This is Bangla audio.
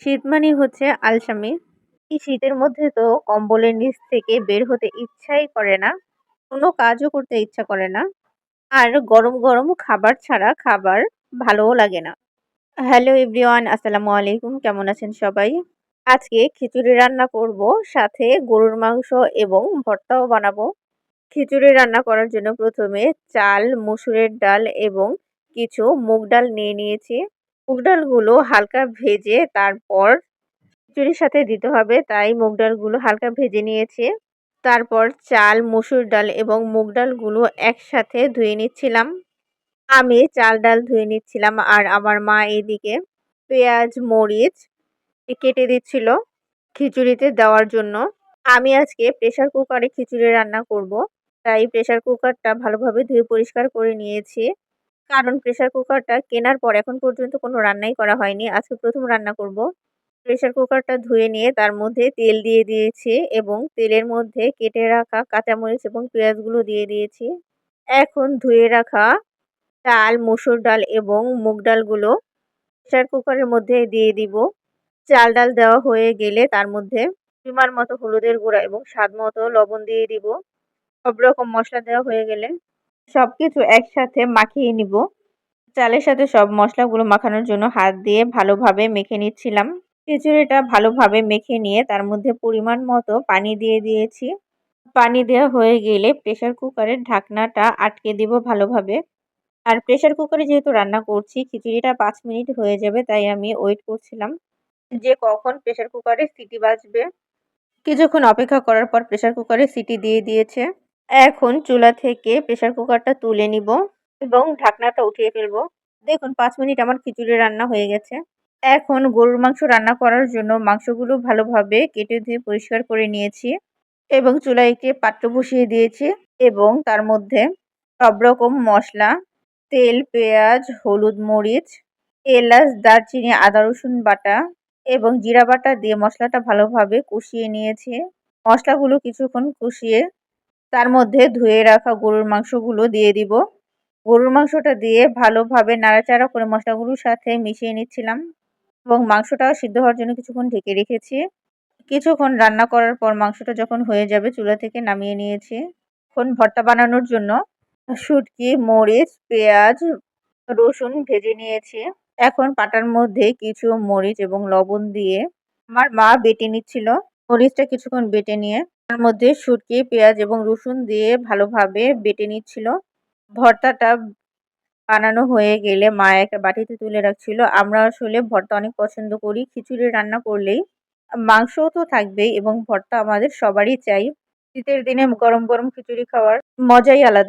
শীত মানেই হচ্ছে আলসামি। এই শীতের মধ্যে তো কম্বলের নিচ থেকে বের হতে ইচ্ছাই করে না, কোনো কাজও করতে ইচ্ছা করে না। আর গরম গরম খাবার ছাড়া খাবার ভালোও লাগে না। হ্যালো এভরিওয়ান, আসসালামু আলাইকুম, কেমন আছেন সবাই? আজকে খিচুড়ি রান্না করব, সাথে গরুর মাংস এবং ভর্তাও বানাবো। খিচুড়ি রান্না করার জন্য প্রথমে চাল, মুসুরের ডাল এবং কিছু মুগ ডাল নিয়ে নিয়েছি। মুগ ডালগুলো হালকা ভেজে তারপর খিচুড়ির সাথে দিতে হবে। তাই মুগ ডালগুলো হালকা ভেজে নিয়েছি। তারপর চাল, মুসুর ডাল এবং মুগ ডালগুলো একসাথে ধুয়ে নিচ্ছিলাম। আমি চাল, ডাল ধুয়ে নিচ্ছিলাম আর আমার মা এদিকে পেঁয়াজ, মরিচ কেটে দিচ্ছিল খিচুড়িতে দেওয়ার জন্য। আমি আজকে প্রেশার কুকারে খিচুড়ি রান্না করব। তাই প্রেশার কুকারটা ভালোভাবে ধুয়ে পরিষ্কার করে নিয়েছি। কারণ প্রেশার কুকারটা কেনার পর এখন পর্যন্ত কোনো রান্নাই করা হয়নি। আজকে প্রথম রান্না করব। প্রেশার কুকারটা ধুয়ে নিয়ে তার মধ্যে তেল দিয়ে দিয়েছি এবং তেলের মধ্যে কেটে রাখা কাঁচামরিচ এবং পেঁয়াজগুলো দিয়ে দিয়েছি। এখন ধুয়ে রাখা ডাল, মুসুর ডাল এবং মুগ ডালগুলো প্রেশার কুকারের মধ্যে দিয়ে দিব। চাল ডাল দেওয়া হয়ে গেলে তার মধ্যে পরিমাণ মতো হলুদের গুঁড়া এবং স্বাদ মতো লবণ দিয়ে দিব। সব রকম মশলা দেওয়া হয়ে গেলে সব কিছু একসাথে মাখিয়ে নিব। চালের সাথে সব মশলাগুলো মাখানোর জন্য হাত দিয়ে ভালোভাবে মেখে নিচ্ছিলাম। খিচুড়িটা ভালোভাবে মেখে নিয়ে তার মধ্যে পরিমাণ মতো পানি দিয়ে দিয়েছি। পানি দেওয়া হয়ে গেলে প্রেশার কুকারের ঢাকনাটা আটকে দিব ভালোভাবে। আর প্রেশার কুকারে যেহেতু রান্না করছি, খিচুড়িটা পাঁচ মিনিট হয়ে যাবে তাই আমি ওয়েট করছিলাম যে কখন প্রেশার কুকারে সিটি বাজবে। কিছুক্ষণ অপেক্ষা করার পর প্রেশার কুকারে সিটি দিয়ে দিয়েছে। এখন চুলা থেকে প্রেশার কুকারটা তুলে নিব এবং ঢাকনাটা উঠিয়ে ফেলব। দেখুন, পাঁচ মিনিট আমার খিচুড়ি রান্না হয়ে গেছে। এখন গরুর মাংস রান্না করার জন্য মাংসগুলো ভালোভাবে কেটে ধুয়ে পরিষ্কার করে নিয়েছি এবং চুলায় একটি পাত্র বসিয়ে দিয়েছি এবং তার মধ্যে সব রকম মশলা, তেল, পেঁয়াজ, হলুদ মরিচ, এলাচ, দারচিনি, আদা রসুন বাটা এবং জিরা বাটা দিয়ে মশলাটা ভালোভাবে কষিয়ে নিয়েছি। মশলাগুলো কিছুক্ষণ কষিয়ে তার মধ্যে ধুয়ে রাখা গরুর মাংসগুলো দিয়ে দিব। গরুর মাংসটা দিয়ে ভালোভাবে নাড়াচাড়া করে মশলাগুলোর সাথে মিশিয়ে নিচ্ছিলাম এবং মাংসটাও সিদ্ধ হওয়ার জন্য কিছুক্ষণ ঢেকে রেখেছি। কিছুক্ষণ রান্না করার পর মাংসটা যখন হয়ে যাবে চুলা থেকে নামিয়ে নিয়েছি। এখন ভর্তা বানানোর জন্য শুটকি, মরিচ, পেঁয়াজ, রসুন ভেজে নিয়েছি। এখন পাটার মধ্যে কিছু মরিচ এবং লবণ দিয়ে আমার মা বেটে নিচ্ছিল। মরিচটা কিছুক্ষণ বেটে নিয়ে তার মধ্যে শুটকি, পেঁয়াজ এবং রসুন দিয়ে ভালোভাবে বেটে নিচ্ছিল। ভর্তাটা বানানো হয়ে গেলে মা একটা বাটিতে তুলে রাখছিল। আমরা আসলে ভর্তা অনেক পছন্দ করি, খিচুড়ি রান্না করলেই। মাংসও তো থাকবেই এবং ভর্তা আমাদের সবারই চাই। শীতের দিনে গরম গরম খিচুড়ি খাওয়ার মজাই আলাদা।